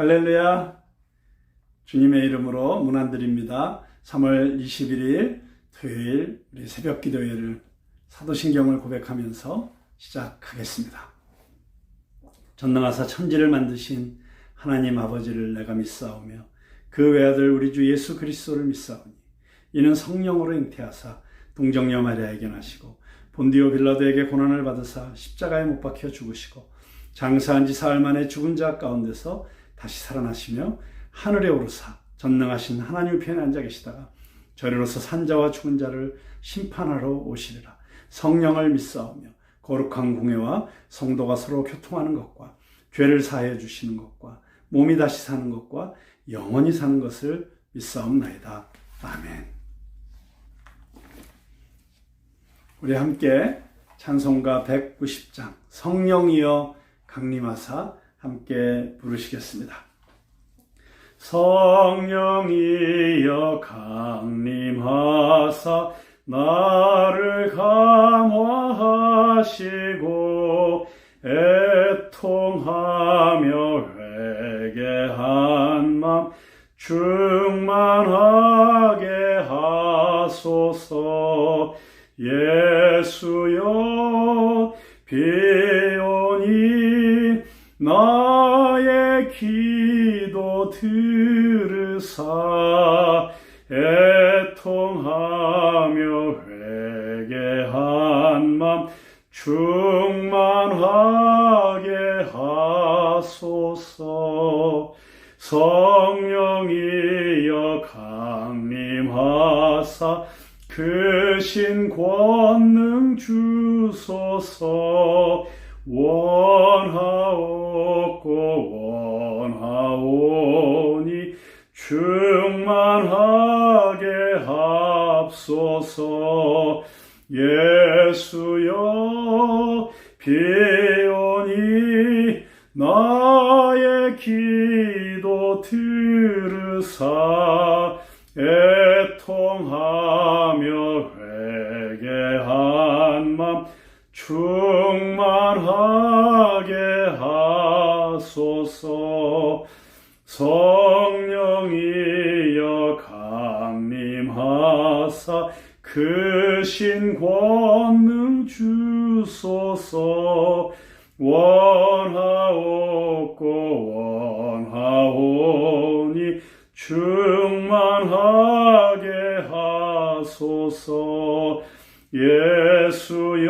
할렐루야. 주님의 이름으로 문안드립니다. 3월 21일 토요일 우리 새벽 기도회를 사도신경을 고백하면서 시작하겠습니다. 전능하사 천지를 만드신 하나님 아버지를 내가 믿사오며 그 외아들 우리 주 예수 그리스도를 믿사오니 이는 성령으로 잉태하사 동정녀 마리아에게 나시고 본디오 빌라도에게 고난을 받으사 십자가에 못 박혀 죽으시고 장사한 지 사흘 만에 죽은 자 가운데서 다시 살아나시며 하늘에 오르사 전능하신 하나님 편에 앉아 계시다가 저리로서 산자와 죽은 자를 심판하러 오시리라 성령을 믿사오며 거룩한 공예와 성도가 서로 교통하는 것과 죄를 사해 주시는 것과 몸이 다시 사는 것과 영원히 사는 것을 믿사옵나이다. 아멘. 우리 함께 찬송가 190장 성령이여 강림하사 함께 부르시겠습니다. 성령이여 강림하사 나를 감화하시고 애통하며 회개한 맘 충만하게 하소서 예수여 비 기도 들으사 애통하며 회개한 맘 충만하게 하소서. 성령이여 강림하사 크신 권능 주소서. 원하옵고 원 하오니 충만하게 합소서 예수여 비오니 나의 기도 들으사 애통하며 회개한 맘 충만하게 하소서 성령이여 강림하사 크신 권능 주소서 원하옵고 원하오니 충만하게 하소서. 예수여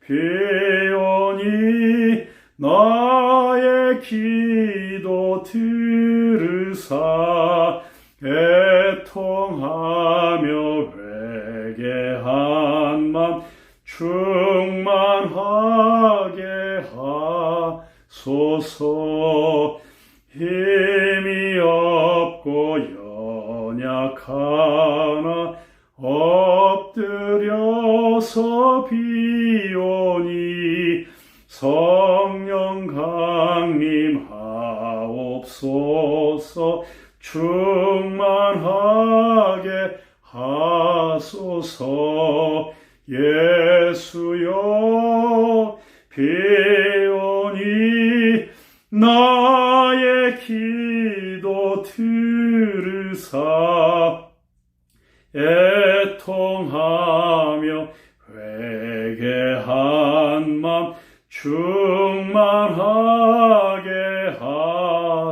비오니 나의 기도 들으사 애통하며 회개한 맘 충만하게 하소서. 힘이 없고 연약하나 엎드려서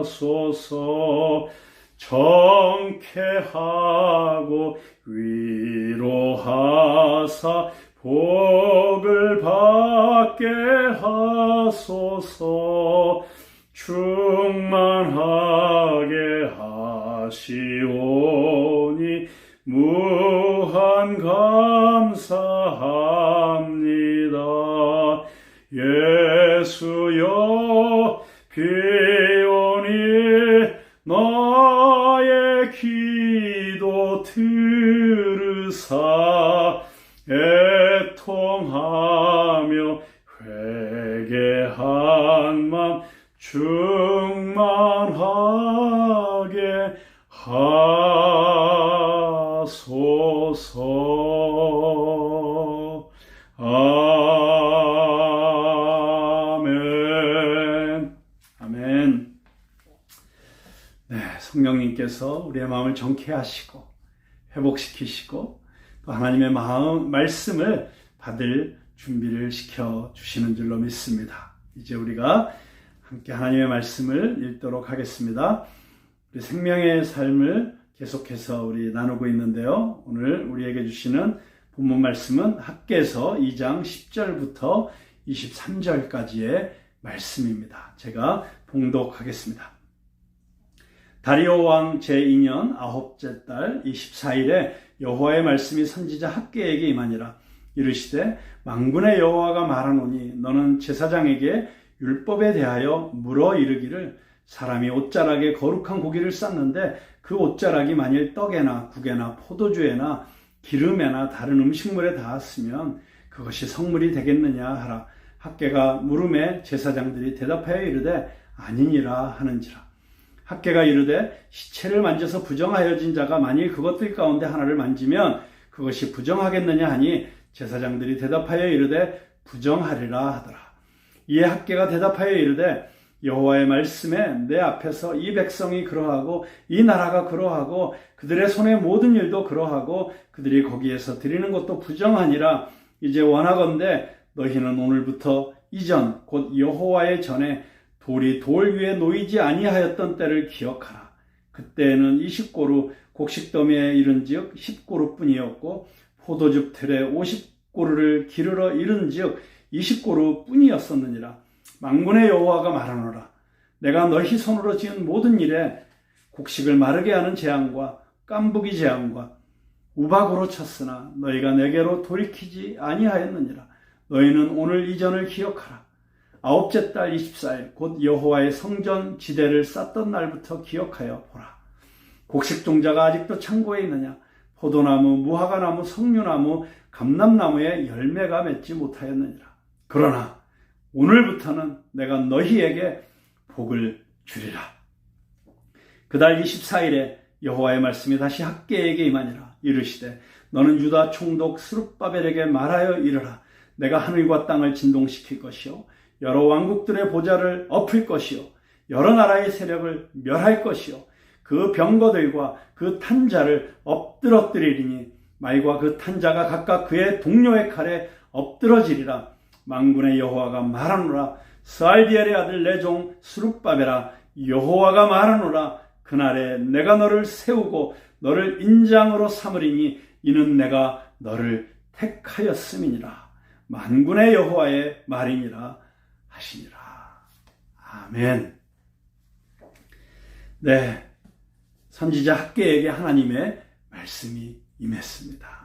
하소서 정케하고 위로하사 복을 받게 하소서 충만하게 하시오니 무한 감사합니다. 예수여 들으사 애통하며 회개한 맘 충만하게 하소서. 아멘. 아멘. 성령님께서 우리의 마음을 정케 하시고 회복시키시고 또 하나님의 마음 말씀을 받을 준비를 시켜 주시는 줄로 믿습니다. 이제 우리가 함께 하나님의 말씀을 읽도록 하겠습니다. 우리 생명의 삶을 계속해서 우리 나누고 있는데요. 오늘 우리에게 주시는 본문 말씀은 학계에서 2장 10절부터 23절까지의 말씀입니다. 제가 봉독하겠습니다. 다리오 왕 제2년 아홉째 달 24일에 여호와의 말씀이 선지자 학계에게 임하니라. 이르시되 망군의 여호와가 말하노니 너는 제사장에게 율법에 대하여 물어 이르기를 사람이 옷자락에 거룩한 고기를 쌌는데 그 옷자락이 만일 떡에나 국에나 포도주에나 기름에나 다른 음식물에 닿았으면 그것이 성물이 되겠느냐 하라. 학계가 물음에 제사장들이 대답하여 이르되 아니니라 하는지라 학계가 이르되 시체를 만져서 부정하여진 자가 만일 그것들 가운데 하나를 만지면 그것이 부정하겠느냐 하니 제사장들이 대답하여 이르되 부정하리라 하더라. 이에 학계가 대답하여 이르되 여호와의 말씀에 내 앞에서 이 백성이 그러하고 이 나라가 그러하고 그들의 손의 모든 일도 그러하고 그들이 거기에서 드리는 것도 부정하니라 이제 원하건대 너희는 오늘부터 이전 곧 여호와의 전에 돌이 돌 위에 놓이지 아니하였던 때를 기억하라. 그때에는 20고루 곡식더미에 이른즉 10고루뿐이었고 포도즙 틀에 50고루를 기르러 이른즉 20고루 뿐이었었느니라. 망군의 여호와가 말하노라. 내가 너희 손으로 지은 모든 일에 곡식을 마르게 하는 재앙과 깐부기 재앙과 우박으로 쳤으나 너희가 내게로 돌이키지 아니하였느니라. 너희는 오늘 이전을 기억하라. 아홉째 달 24일 곧 여호와의 성전 지대를 쌓던 날부터 기억하여 보라. 곡식 종자가 아직도 창고에 있느냐? 포도나무, 무화과나무, 석류나무, 감람나무에 열매가 맺지 못하였느니라. 그러나 오늘부터는 내가 너희에게 복을 주리라. 그달 24일에 여호와의 말씀이 다시 학계에게 임하니라. 이르시되 너는 유다 총독 스룹바벨에게 말하여 이르라. 내가 하늘과 땅을 진동시킬 것이요 여러 왕국들의 보좌를 엎을 것이요. 여러 나라의 세력을 멸할 것이요. 그 병거들과 그 탄자를 엎드러뜨리리니 말과 그 탄자가 각각 그의 동료의 칼에 엎드러지리라. 망군의 여호와가 말하노라. 스알디엘의 아들 내종 수룹바베라 여호와가 말하노라. 그날에 내가 너를 세우고 너를 인장으로 삼으리니 이는 내가 너를 택하였음이니라. 만군의 여호와의 말이니라 하시니라 아멘 네 선지자 학계에게 하나님의 말씀이 임했습니다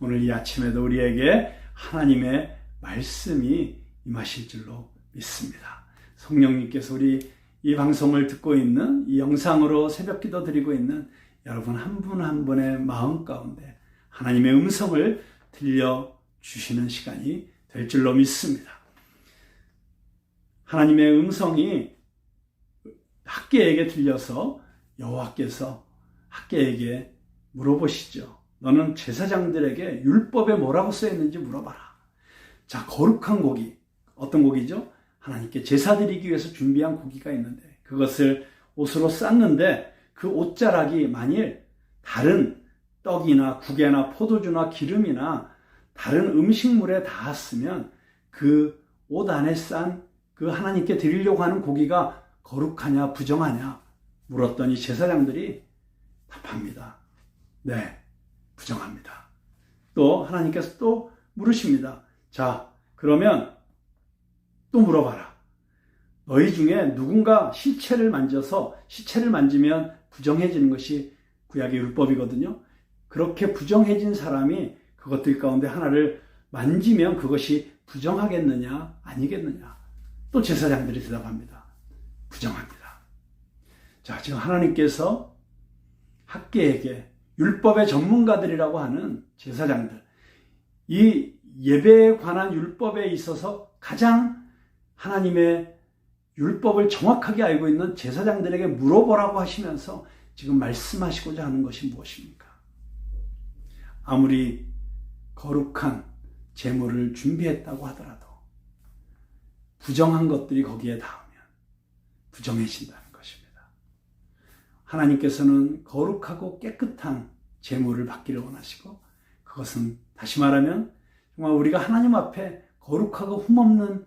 오늘 이 아침에도 우리에게 하나님의 말씀이 임하실 줄로 믿습니다. 성령님께서 우리 이 방송을 듣고 있는 이 영상으로 새벽 기도 드리고 있는 여러분 한 분한 분의 마음 가운데 하나님의 음성을 들려 주시는 시간이 될 줄로 믿습니다. 하나님의 음성이 학계에게 들려서 여호와께서 학계에게 물어보시죠. 너는 제사장들에게 율법에 뭐라고 써 있는지 물어봐라. 자, 거룩한 고기. 어떤 고기죠? 하나님께 제사 드리기 위해서 준비한 고기가 있는데 그것을 옷으로 쌌는데 그 옷자락이 만일 다른 떡이나 국에나 포도주나 기름이나 다른 음식물에 닿았으면 그 옷 안에 싼 그 하나님께 드리려고 하는 고기가 거룩하냐 부정하냐 물었더니 제사장들이 답합니다. 네, 부정합니다. 또 하나님께서 또 물으십니다. 자, 그러면 또 물어봐라. 너희 중에 누군가 시체를 만져서 시체를 만지면 부정해지는 것이 구약의 율법이거든요. 그렇게 부정해진 사람이 그것들 가운데 하나를 만지면 그것이 부정하겠느냐, 아니겠느냐. 또 제사장들이 대답합니다. 부정합니다. 자, 지금 하나님께서 학계에게 율법의 전문가들이라고 하는 제사장들, 이 예배에 관한 율법에 있어서 가장 하나님의 율법을 정확하게 알고 있는 제사장들에게 물어보라고 하시면서 지금 말씀하시고자 하는 것이 무엇입니까? 아무리 거룩한 제물을 준비했다고 하더라도 부정한 것들이 거기에 닿으면 부정해진다는 것입니다. 하나님께서는 거룩하고 깨끗한 제물을 받기를 원하시고 그것은 다시 말하면 정말 우리가 하나님 앞에 거룩하고 흠없는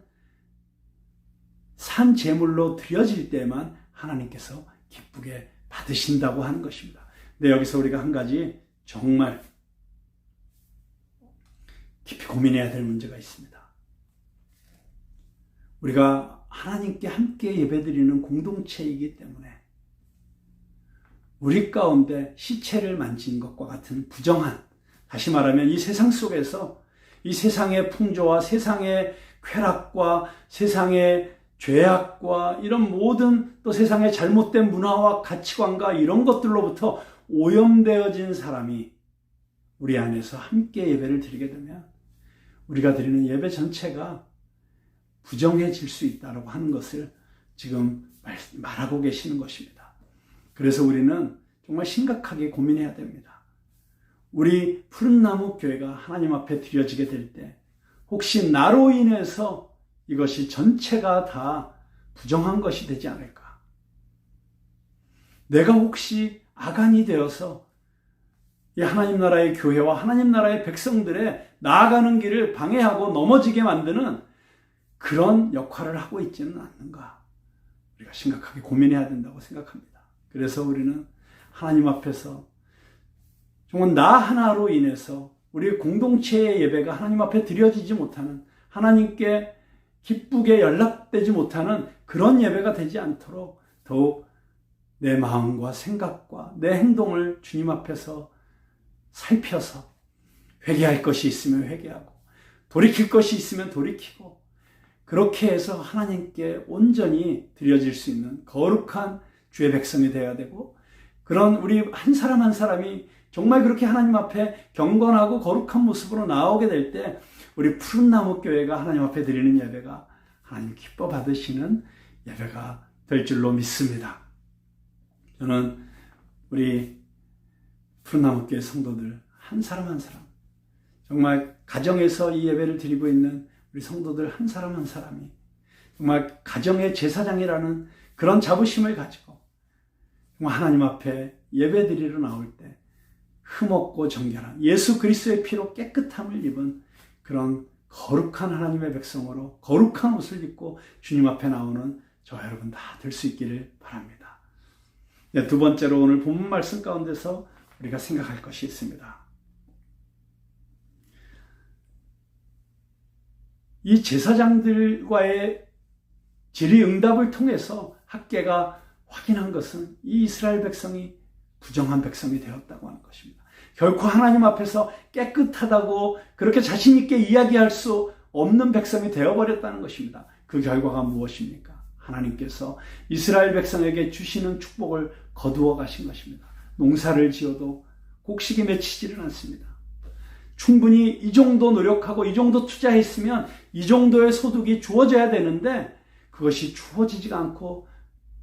산 제물로 드려질 때만 하나님께서 기쁘게 받으신다고 하는 것입니다. 근데 여기서 우리가 한 가지 정말 깊이 고민해야 될 문제가 있습니다. 우리가 하나님께 함께 예배드리는 공동체이기 때문에 우리 가운데 시체를 만진 것과 같은 부정한, 다시 말하면 이 세상 속에서 이 세상의 풍조와 세상의 쾌락과 세상의 죄악과 이런 모든 또 세상의 잘못된 문화와 가치관과 이런 것들로부터 오염되어진 사람이 우리 안에서 함께 예배를 드리게 되면 우리가 드리는 예배 전체가 부정해질 수 있다고 하는 것을 지금 말하고 계시는 것입니다. 그래서 우리는 정말 심각하게 고민해야 됩니다. 우리 푸른나무 교회가 하나님 앞에 드려지게 될 때 혹시 나로 인해서 이것이 전체가 다 부정한 것이 되지 않을까? 내가 혹시 아간이 되어서 이 하나님 나라의 교회와 하나님 나라의 백성들의 나아가는 길을 방해하고 넘어지게 만드는 그런 역할을 하고 있지는 않는가? 우리가 심각하게 고민해야 된다고 생각합니다. 그래서 우리는 하나님 앞에서 정말 나 하나로 인해서 우리 공동체의 예배가 하나님 앞에 드려지지 못하는 하나님께 기쁘게 연락되지 못하는 그런 예배가 되지 않도록 더욱 내 마음과 생각과 내 행동을 주님 앞에서 살펴서 회개할 것이 있으면 회개하고 돌이킬 것이 있으면 돌이키고 그렇게 해서 하나님께 온전히 드려질 수 있는 거룩한 주의 백성이 되어야 되고 그런 우리 한 사람 한 사람이 정말 그렇게 하나님 앞에 경건하고 거룩한 모습으로 나오게 될 때 우리 푸른 나무 교회가 하나님 앞에 드리는 예배가 하나님 기뻐 받으시는 예배가 될 줄로 믿습니다. 저는 우리 푸른 나무 교회 성도들 한 사람 한 사람 정말 가정에서 이 예배를 드리고 있는 우리 성도들 한 사람 한 사람이 정말 가정의 제사장이라는 그런 자부심을 가지고 정말 하나님 앞에 예배 드리러 나올 때 흠없고 정결한 예수 그리스도의 피로 깨끗함을 입은 그런 거룩한 하나님의 백성으로 거룩한 옷을 입고 주님 앞에 나오는 저 여러분 다 될 수 있기를 바랍니다. 네, 두 번째로 오늘 본문 말씀 가운데서 우리가 생각할 것이 있습니다. 이 제사장들과의 질의 응답을 통해서 학계가 확인한 것은 이 이스라엘 백성이 부정한 백성이 되었다고 하는 것입니다. 결코 하나님 앞에서 깨끗하다고 그렇게 자신있게 이야기할 수 없는 백성이 되어버렸다는 것입니다. 그 결과가 무엇입니까? 하나님께서 이스라엘 백성에게 주시는 축복을 거두어 가신 것입니다. 농사를 지어도 곡식이 맺히지는 않습니다. 충분히 이 정도 노력하고 이 정도 투자했으면 이 정도의 소득이 주어져야 되는데 그것이 주어지지가 않고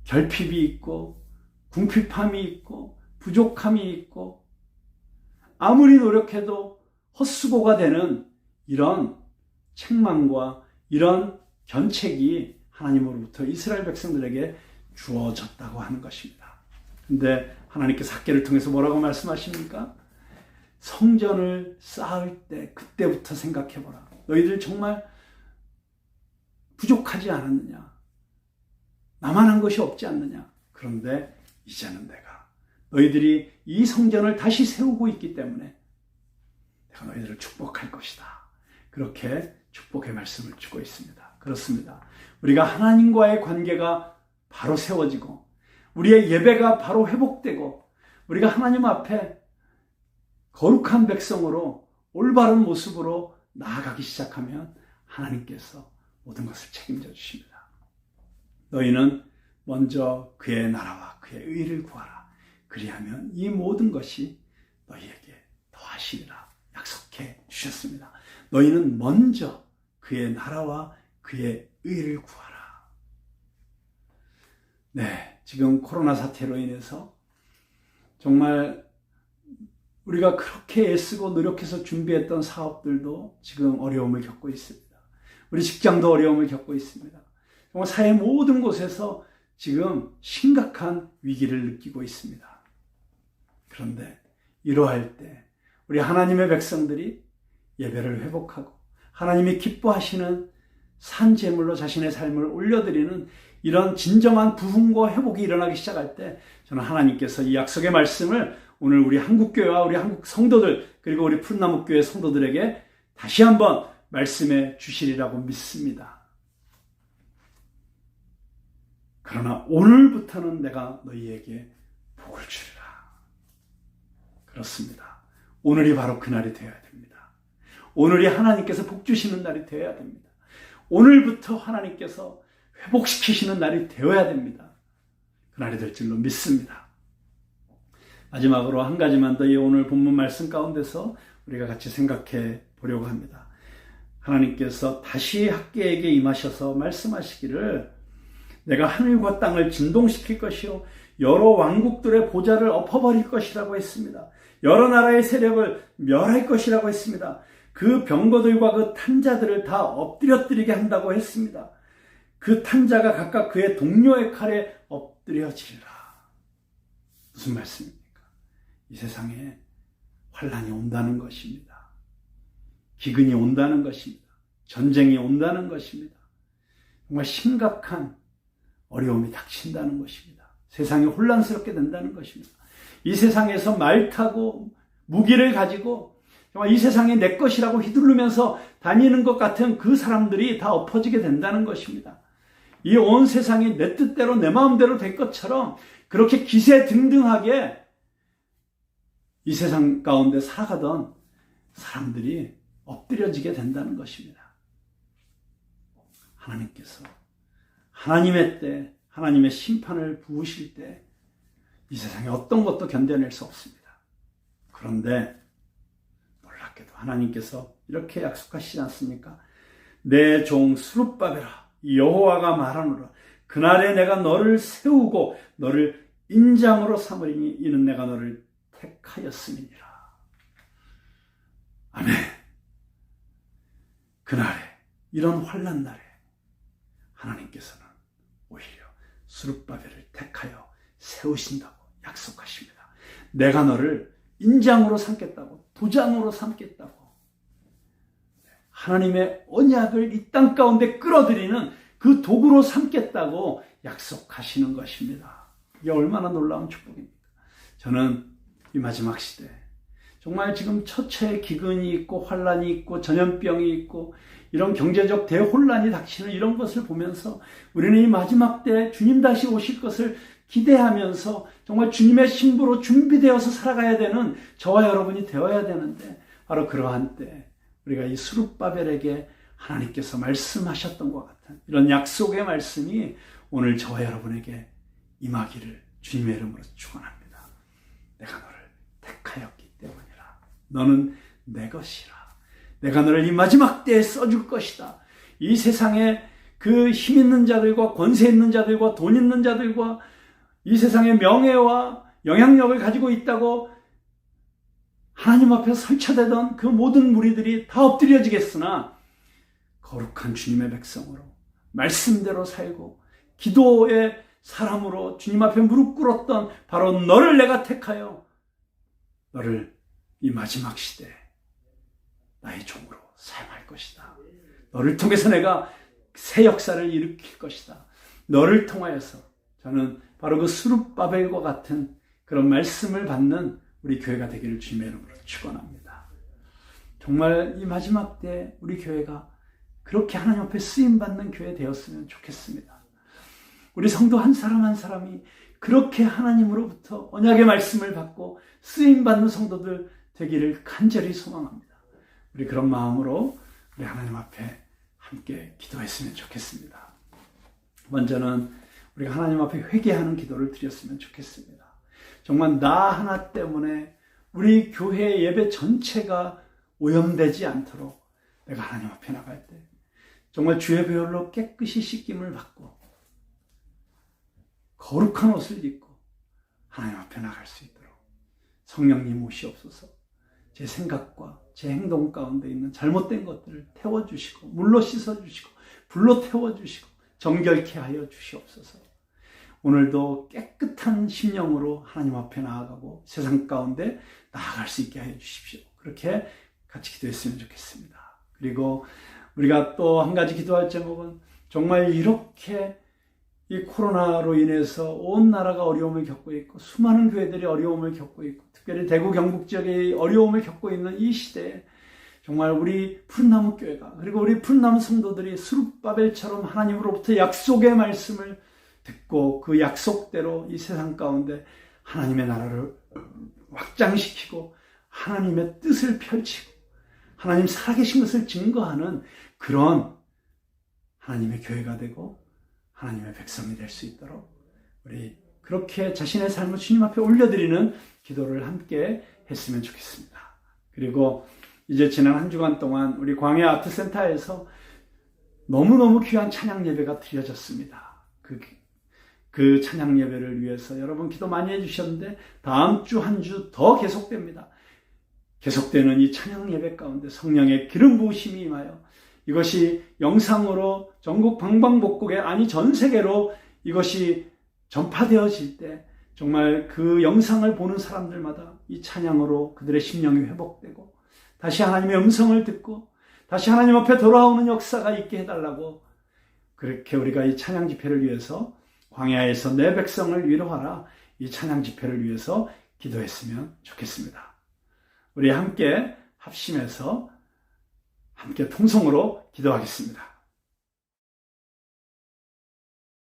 결핍이 있고 궁핍함이 있고 부족함이 있고 아무리 노력해도 헛수고가 되는 이런 책망과 이런 견책이 하나님으로부터 이스라엘 백성들에게 주어졌다고 하는 것입니다. 근데 하나님께서 학계를 통해서 뭐라고 말씀하십니까? 성전을 쌓을 때 그때부터 생각해 보라. 너희들 정말 부족하지 않았느냐? 나만 한 것이 없지 않느냐? 그런데 이제는 내가 너희들이 이 성전을 다시 세우고 있기 때문에 내가 너희들을 축복할 것이다. 그렇게 축복의 말씀을 주고 있습니다. 그렇습니다. 우리가 하나님과의 관계가 바로 세워지고 우리의 예배가 바로 회복되고 우리가 하나님 앞에 거룩한 백성으로 올바른 모습으로 나아가기 시작하면 하나님께서 모든 것을 책임져 주십니다. 너희는 먼저 그의 나라와 그의 의를 구하라. 그리하면 이 모든 것이 너희에게 더하시리라 약속해 주셨습니다. 너희는 먼저 그의 나라와 그의 의를 구하라. 네, 지금 코로나 사태로 인해서 정말 우리가 그렇게 애쓰고 노력해서 준비했던 사업들도 지금 어려움을 겪고 있습니다. 우리 직장도 어려움을 겪고 있습니다. 정말 사회 모든 곳에서 지금 심각한 위기를 느끼고 있습니다. 그런데 이러할 때 우리 하나님의 백성들이 예배를 회복하고 하나님이 기뻐하시는 산재물로 자신의 삶을 올려드리는 이런 진정한 부흥과 회복이 일어나기 시작할 때 저는 하나님께서 이 약속의 말씀을 오늘 우리 한국교회와 우리 한국 성도들 그리고 우리 푸른나무교회 성도들에게 다시 한번 말씀해 주시리라고 믿습니다. 그러나 오늘부터는 내가 너희에게 복을 주리라. 그렇습니다. 오늘이 바로 그날이 되어야 됩니다. 오늘이 하나님께서 복 주시는 날이 되어야 됩니다. 오늘부터 하나님께서 회복시키시는 날이 되어야 됩니다. 그날이 될 줄로 믿습니다. 마지막으로 한 가지만 더 이 오늘 본문 말씀 가운데서 우리가 같이 생각해 보려고 합니다. 하나님께서 다시 학계에게 임하셔서 말씀하시기를 내가 하늘과 땅을 진동시킬 것이요 여러 왕국들의 보좌를 엎어버릴 것이라고 했습니다. 여러 나라의 세력을 멸할 것이라고 했습니다. 그 병거들과 그 탄자들을 다 엎드려뜨리게 한다고 했습니다. 그 탄자가 각각 그의 동료의 칼에 엎드려지리라. 무슨 말씀입니까? 이 세상에 환란이 온다는 것입니다. 기근이 온다는 것입니다. 전쟁이 온다는 것입니다. 정말 심각한 어려움이 닥친다는 것입니다. 세상이 혼란스럽게 된다는 것입니다. 이 세상에서 말 타고 무기를 가지고 정말 이 세상이 내 것이라고 휘두르면서 다니는 것 같은 그 사람들이 다 엎어지게 된다는 것입니다. 이 온 세상이 내 뜻대로 내 마음대로 될 것처럼 그렇게 기세 등등하게 이 세상 가운데 살아가던 사람들이 엎드려지게 된다는 것입니다. 하나님께서 하나님의 때, 하나님의 심판을 부으실 때, 이 세상에 어떤 것도 견뎌낼 수 없습니다. 그런데 놀랍게도 하나님께서 이렇게 약속하시지 않습니까? 내 종 수룹바베라 여호와가 말하노라 그날에 내가 너를 세우고 너를 인장으로 삼으리니 이는 내가 너를 택하였음이니라. 아멘. 그날에 이런 환란 날에 하나님께서는 오히려 수룹바벨을 택하여 세우신다고 약속하십니다. 내가 너를 인장으로 삼겠다고, 도장으로 삼겠다고. 하나님의 언약을 이 땅 가운데 끌어들이는 그 도구로 삼겠다고 약속하시는 것입니다. 이게 얼마나 놀라운 축복입니까? 저는 이 마지막 시대, 정말 지금 처처의 기근이 있고 환란이 있고 전염병이 있고 이런 경제적 대혼란이 닥치는 이런 것을 보면서 우리는 이 마지막 때 주님 다시 오실 것을 기대하면서 정말 주님의 신부로 준비되어서 살아가야 되는 저와 여러분이 되어야 되는데 바로 그러한 때 우리가 이 수룹바벨에게 하나님께서 말씀하셨던 것 같은 이런 약속의 말씀이 오늘 저와 여러분에게 임하기를 주님의 이름으로 축원합니다. 내가 너를. 너는 내 것이라. 내가 너를 이 마지막 때에 써줄 것이다. 이 세상에 그 힘 있는 자들과 권세 있는 자들과 돈 있는 자들과 이 세상의 명예와 영향력을 가지고 있다고 하나님 앞에 설쳐대던 그 모든 무리들이 다 엎드려지겠으나 거룩한 주님의 백성으로 말씀대로 살고 기도의 사람으로 주님 앞에 무릎 꿇었던 바로 너를 내가 택하여 너를 이 마지막 시대에 나의 종으로 사용할 것이다. 너를 통해서 내가 새 역사를 일으킬 것이다. 너를 통하여서 저는 바로 그 수룹바벨과 같은 그런 말씀을 받는 우리 교회가 되기를 주님의 이름으로 축원합니다. 정말 이 마지막 때 우리 교회가 그렇게 하나님 앞에 쓰임 받는 교회 되었으면 좋겠습니다. 우리 성도 한 사람 한 사람이 그렇게 하나님으로부터 언약의 말씀을 받고 쓰임 받는 성도들 되기를 간절히 소망합니다. 우리 그런 마음으로 우리 하나님 앞에 함께 기도했으면 좋겠습니다. 먼저는 우리가 하나님 앞에 회개하는 기도를 드렸으면 좋겠습니다. 정말 나 하나 때문에 우리 교회 예배 전체가 오염되지 않도록 내가 하나님 앞에 나갈 때 정말 주의 배열로 깨끗이 씻김을 받고 거룩한 옷을 입고 하나님 앞에 나갈 수 있도록 성령님 오시옵소서 제 생각과 제 행동 가운데 있는 잘못된 것들을 태워주시고 물로 씻어주시고 불로 태워주시고 정결케 하여 주시옵소서 오늘도 깨끗한 심령으로 하나님 앞에 나아가고 세상 가운데 나아갈 수 있게 해 주십시오. 그렇게 같이 기도했으면 좋겠습니다. 그리고 우리가 또 한 가지 기도할 제목은 정말 이렇게 이 코로나로 인해서 온 나라가 어려움을 겪고 있고 수많은 교회들이 어려움을 겪고 있고 특별히 대구 경북 지역에 어려움을 겪고 있는 이 시대에 정말 우리 푸른나무 교회가 그리고 우리 푸른나무 성도들이 수룹바벨처럼 하나님으로부터 약속의 말씀을 듣고 그 약속대로 이 세상 가운데 하나님의 나라를 확장시키고 하나님의 뜻을 펼치고 하나님 살아계신 것을 증거하는 그런 하나님의 교회가 되고 하나님의 백성이 될 수 있도록 우리 그렇게 자신의 삶을 주님 앞에 올려드리는 기도를 함께 했으면 좋겠습니다. 그리고 이제 지난 한 주간 동안 우리 광야 아트 센터에서 너무너무 귀한 찬양 예배가 드려졌습니다. 그, 그 찬양 예배를 위해서 여러분 기도 많이 해주셨는데 다음 주 한 주 더 계속됩니다. 계속되는 이 찬양 예배 가운데 성령의 기름 부으심이 임하여 이것이 영상으로 전국 방방곡곡에 아니 전 세계로 이것이 전파되어질 때 정말 그 영상을 보는 사람들마다 이 찬양으로 그들의 심령이 회복되고 다시 하나님의 음성을 듣고 다시 하나님 앞에 돌아오는 역사가 있게 해달라고 그렇게 우리가 이 찬양 집회를 위해서 광야에서 내 백성을 위로하라 이 찬양 집회를 위해서 기도했으면 좋겠습니다. 우리 함께 합심해서 함께 통성으로 기도하겠습니다.